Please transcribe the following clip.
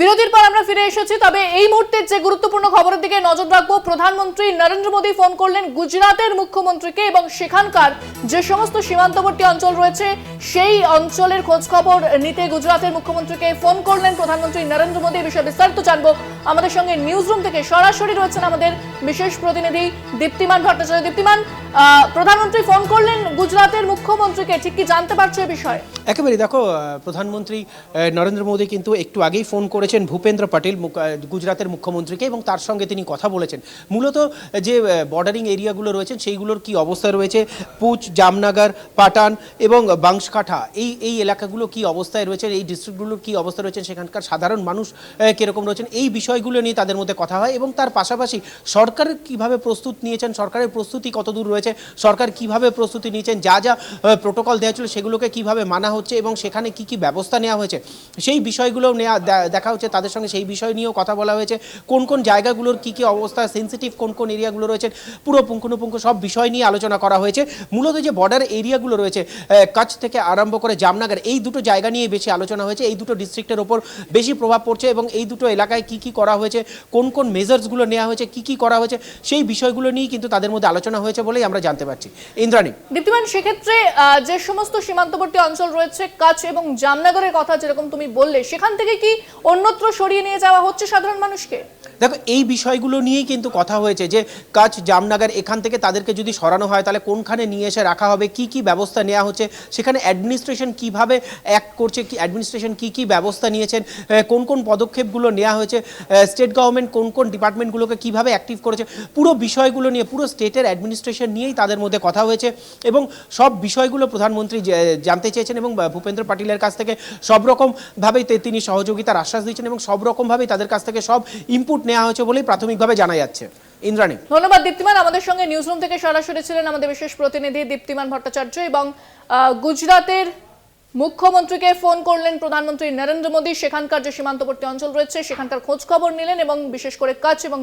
বিরতির পর আমরা ফিরে এসেছি, তবে এই মুহূর্তে যে গুরুত্বপূর্ণ খবরের দিকে নজর রাখব, প্রধানমন্ত্রী নরেন্দ্র মোদী ফোন করলেন গুজরাটের মুখ্যমন্ত্রীকে এবং সেখানকার যে সমস্ত সীমান্তবর্তী অঞ্চল রয়েছে, সেই অঞ্চলের খোঁজ খবর নিতে গুজরাটের মুখ্যমন্ত্রীকে ফোন করলেন প্রধানমন্ত্রী নরেন্দ্র মোদী। বিষয়ে বিস্তারিত জানব। আমাদের সঙ্গে নিউজ রুম থেকে সরাসরি রয়েছেন আমাদের বিশেষ প্রতিনিধি দীপ্তিমান ভট্টাচার্য। দীপ্তিমান প্রধানমন্ত্রী ফোন করলেন গুজরাটের মুখ্যমন্ত্রীকে, ঠিক কি জানতে পারছ এ বিষয়ে? একেবারে দেখো প্রধানমন্ত্রী নরেন্দ্র মোদী কিন্তু একটু আগেই ফোন করেছেন ভূপেন্দ্র পটেল গুজরাতের মুখ্যমন্ত্রীকে এবং তার সঙ্গে তিনি কথা বলেছেন। মূলত যে বর্ডারিং এরিয়াগুলো রয়েছেন সেইগুলোর কি অবস্থা রয়েছে? পুচ, জামনগর, পাটান এবং বাংশকাঠা এই এই এলাকাগুলো কি অবস্থায় রয়েছে? এই ডিস্ট্রিক্টগুলোর কি অবস্থা রয়েছে? সেখানকার সাধারণ মানুষ কীরকম রয়েছেন? এই বিষয়গুলো নিয়ে তাদের মধ্যে কথা হয় এবং তার পাশাপাশি সরকার কীভাবে প্রস্তুত নিয়েছেন? সরকারের প্রস্তুতি কতদূর রয়েছে? সরকার কীভাবে প্রস্তুতি নিয়েছেন? যা যা প্রোটোকল দেওয়া ছিল সেগুলোকে কীভাবে মানা হচ্ছে এবং সেখানে কি কি ব্যবস্থা নেওয়া হয়েছে, সেই বিষয়গুলো নেওয়া দেখা হচ্ছে। তাদের সঙ্গে সেই বিষয় নিয়েও কথা বলা হয়েছে। কোন কোন জায়গাগুলোর কি কি অবস্থা সেন্সিটিভ কোন কোন এরিয়াগুলো রয়েছে, পুরো পুঙ্খানুপুঙ্খ সব বিষয় নিয়ে আলোচনা করা হয়েছে। মূলত যে বর্ডার এরিয়াগুলো রয়েছে কাছ থেকে আরম্ভ করে জামনগর, এই দুটো জায়গা নিয়ে বেশি আলোচনা হয়েছে। এই দুটো ডিস্ট্রিক্টের ওপর বেশি প্রভাব পড়ছে এবং এই দুটো এলাকায় কি কি করা হয়েছে, কোন কোন মেজার্সগুলো নেওয়া হয়েছে, কি কি করা হয়েছে, সেই বিষয়গুলো নিয়ে কিন্তু তাদের মধ্যে আলোচনা হয়েছে বলেই আমরা জানতে পারছি। ইন্দ্রাণী। দীপ্তিমান, সেক্ষেত্রে যে সমস্ত সীমান্তবর্তী অঞ্চল রয়েছে কাছ এবং জামনগরের কথা যেরকম তুমি বললে, সেখান থেকে কি অন্যত্র সরিয়ে নিয়ে যাওয়া হচ্ছে সাধারণ মানুষকে? দেখো, এই বিষয়গুলো নিয়েই কিন্তু কথা হয়েছে যে কাজ জামনগর, এখান থেকে তাদেরকে যদি সরানো হয়, তাহলে কোনখানে নিয়ে এসে রাখা হবে, কি কি ব্যবস্থা নেওয়া হচ্ছে, সেখানে অ্যাডমিনিস্ট্রেশন কীভাবে অ্যাক্ট করছে, কি অ্যাডমিনিস্ট্রেশন কি কি ব্যবস্থা নিয়েছেন কোন কোন পদক্ষেপগুলো নেওয়া হয়েছে স্টেট গভর্নমেন্ট কোন কোন ডিপার্টমেন্টগুলোকে কীভাবে অ্যাক্টিভ করেছে, পুরো বিষয়গুলো নিয়ে, পুরো স্টেটের অ্যাডমিনিস্ট্রেশন নিয়েই তাদের মধ্যে কথা হয়েছে এবং সব বিষয়গুলো প্রধানমন্ত্রী জানতে চেয়েছেন এবং ভূপেন্দ্র পাটিলের কাছ থেকে সব রকমভাবেই তিনি সহযোগিতার আশ্বাস দিয়েছেন এবং সব রকমভাবেই তাদের কাছ থেকে সব ইনপুট নেওয়া হয়েছে বলেই প্রাথমিকভাবে জানা যাচ্ছে। ইন্দ্রাণী। ধন্যবাদ, দীপ্তিমান। আমাদের সঙ্গে নিউজরুম থেকে সরাসরি ছিলেন আমাদের বিশেষ প্রতিনিধি দীপ্তিমান ভট্টাচার্য এবং গুজরাতের মুখ্যমন্ত্রীকে ফোন করলেন প্রধানমন্ত্রী নরেন্দ্র মোদী। সেখানকার যে সীমান্তবর্তী অঞ্চল রয়েছে, সেখানকার খোঁজ খবর নিলেন এবং বিশেষ করে কাছ এবং